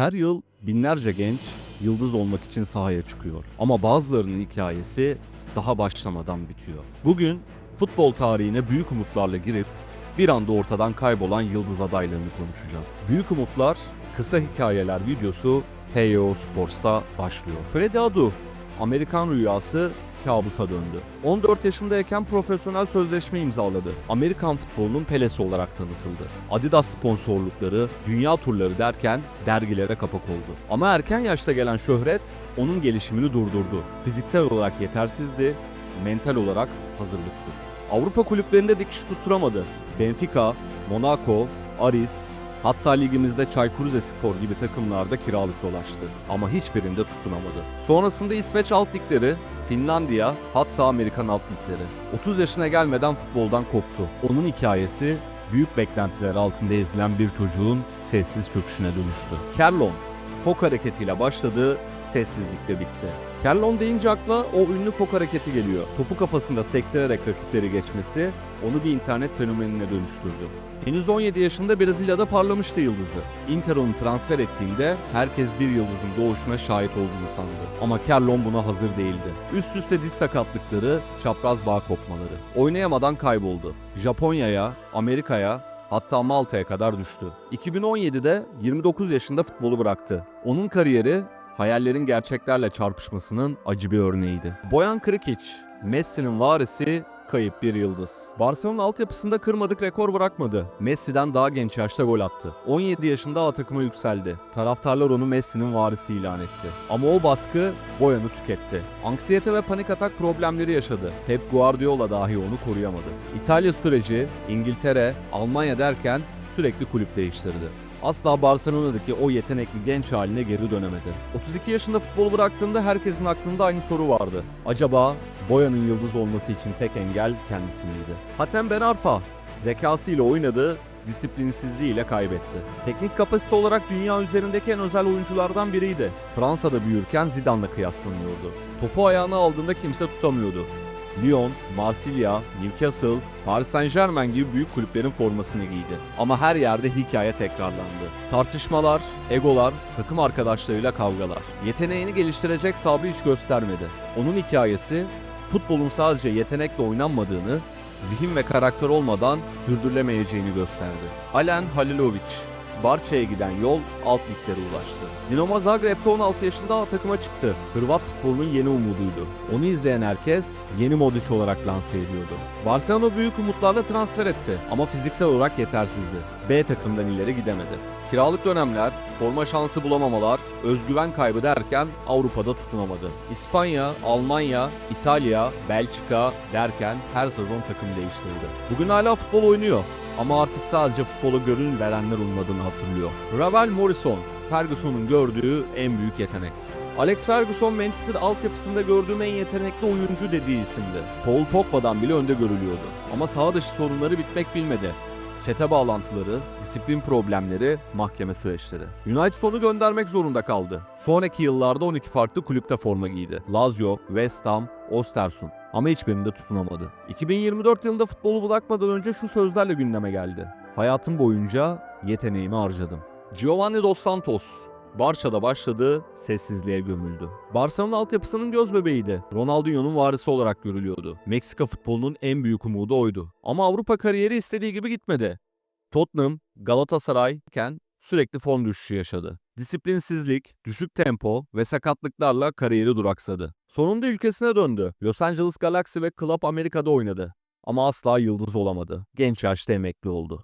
Her yıl binlerce genç yıldız olmak için sahaya çıkıyor. Ama bazılarının hikayesi daha başlamadan bitiyor. Bugün futbol tarihine büyük umutlarla girip bir anda ortadan kaybolan yıldız adaylarını konuşacağız. Büyük Umutlar kısa hikayeler videosu HYO Sports'ta başlıyor. Freddy Adu, Amerikan rüyası kabusa döndü. 14 yaşındayken profesyonel sözleşme imzaladı. Amerikan futbolunun pelesi olarak tanıtıldı. Adidas sponsorlukları, dünya turları derken dergilere kapak oldu. Ama erken yaşta gelen şöhret onun gelişimini durdurdu. Fiziksel olarak yetersizdi, mental olarak hazırlıksız. Avrupa kulüplerinde dikiş tutturamadı. Benfica, Monaco, Aris, hatta ligimizde Çaykur Rizespor gibi takımlarda kiralık dolaştı. Ama hiçbirinde tutunamadı. Sonrasında İsveç alt ligleri, Finlandiya, hatta Amerikan alt ligleri. 30 yaşına gelmeden futboldan koptu. Onun hikayesi büyük beklentiler altında ezilen bir çocuğun sessiz çöküşüne dönüştü. Kerlon, fok hareketiyle başladı, sessizlikle bitti. Kerlon deyince akla o ünlü fok hareketi geliyor. Topu kafasında sektirerek rakipleri geçmesi onu bir internet fenomenine dönüştürdü. Henüz 17 yaşında Brezilya'da parlamıştı yıldızı. Inter onu transfer ettiğinde herkes bir yıldızın doğuşuna şahit olduğunu sandı. Ama Kerlon buna hazır değildi. Üst üste diz sakatlıkları, çapraz bağ kopmaları. Oynayamadan kayboldu. Japonya'ya, Amerika'ya, hatta Malta'ya kadar düştü. 2017'de 29 yaşında futbolu bıraktı. Onun kariyeri hayallerin gerçeklerle çarpışmasının acı bir örneğiydi. Boyan Krikic, Messi'nin varisi kayıp bir yıldız. Barcelona altyapısında kırmadık rekor bırakmadı. Messi'den daha genç yaşta gol attı. 17 yaşında A takıma yükseldi. Taraftarlar onu Messi'nin varisi ilan etti. Ama o baskı Boyan'ı tüketti. Anksiyete ve panik atak problemleri yaşadı. Pep Guardiola dahi onu koruyamadı. İtalya süreci, İngiltere, Almanya derken sürekli kulüp değiştirdi. Asla Barcelona'daki o yetenekli genç haline geri dönemedi. 32 yaşında futbolu bıraktığında herkesin aklında aynı soru vardı. Acaba Boya'nın yıldız olması için tek engel kendisi miydi? Hatem Ben Arfa zekasıyla oynadı, disiplinsizliğiyle kaybetti. Teknik kapasite olarak dünya üzerindeki en özel oyunculardan biriydi. Fransa'da büyürken Zidane'la kıyaslanıyordu. Topu ayağına aldığında kimse tutamıyordu. Lyon, Marsilya, Newcastle, Paris Saint Germain gibi büyük kulüplerin formasını giydi. Ama her yerde hikaye tekrarlandı. Tartışmalar, egolar, takım arkadaşlarıyla kavgalar. Yeteneğini geliştirecek sabrı hiç göstermedi. Onun hikayesi futbolun sadece yetenekle oynanmadığını, zihin ve karakter olmadan sürdürülemeyeceğini gösterdi. Alen Halilovic, Barça'ya giden yol alt liglere ulaştı. Dinamo Zagreb'de 16 yaşında A takıma çıktı. Hırvat futbolunun yeni umuduydu. Onu izleyen herkes yeni Modric olarak lanse ediyordu. Barcelona büyük umutlarla transfer etti ama fiziksel olarak yetersizdi. B takımdan ileri gidemedi. Kiralık dönemler, forma şansı bulamamalar, özgüven kaybı derken Avrupa'da tutunamadı. İspanya, Almanya, İtalya, Belçika derken her sezon takım değiştirdi. Bugün hala futbol oynuyor ama artık sadece futbola gönül verenler olmadığını hatırlıyor. Ravel Morrison, Ferguson'un gördüğü en büyük yetenek. Alex Ferguson Manchester altyapısında gördüğüm en yetenekli oyuncu dediği isimdi. Paul Pogba'dan bile önde görülüyordu. Ama sağ dışı sorunları bitmek bilmedi. Çete bağlantıları, disiplin problemleri, mahkeme süreçleri. United onu göndermek zorunda kaldı. Sonraki yıllarda 12 farklı kulüpte forma giydi. Lazio, West Ham, Ostersund. Ama hiçbirinde tutunamadı. 2024 yılında futbolu bırakmadan önce şu sözlerle gündeme geldi. Hayatım boyunca yeteneğimi harcadım. Giovanni Dos Santos, Barça'da başladı, sessizliğe gömüldü. Barcelona altyapısının göz bebeğiydi. Ronaldinho'nun varisi olarak görülüyordu. Meksika futbolunun en büyük umudu oydu. Ama Avrupa kariyeri istediği gibi gitmedi. Tottenham, Galatasaray iken sürekli form düşüşü yaşadı. Disiplinsizlik, düşük tempo ve sakatlıklarla kariyeri duraksadı. Sonunda ülkesine döndü. Los Angeles Galaxy ve Club Amerika'da oynadı. Ama asla yıldız olamadı. Genç yaşta emekli oldu.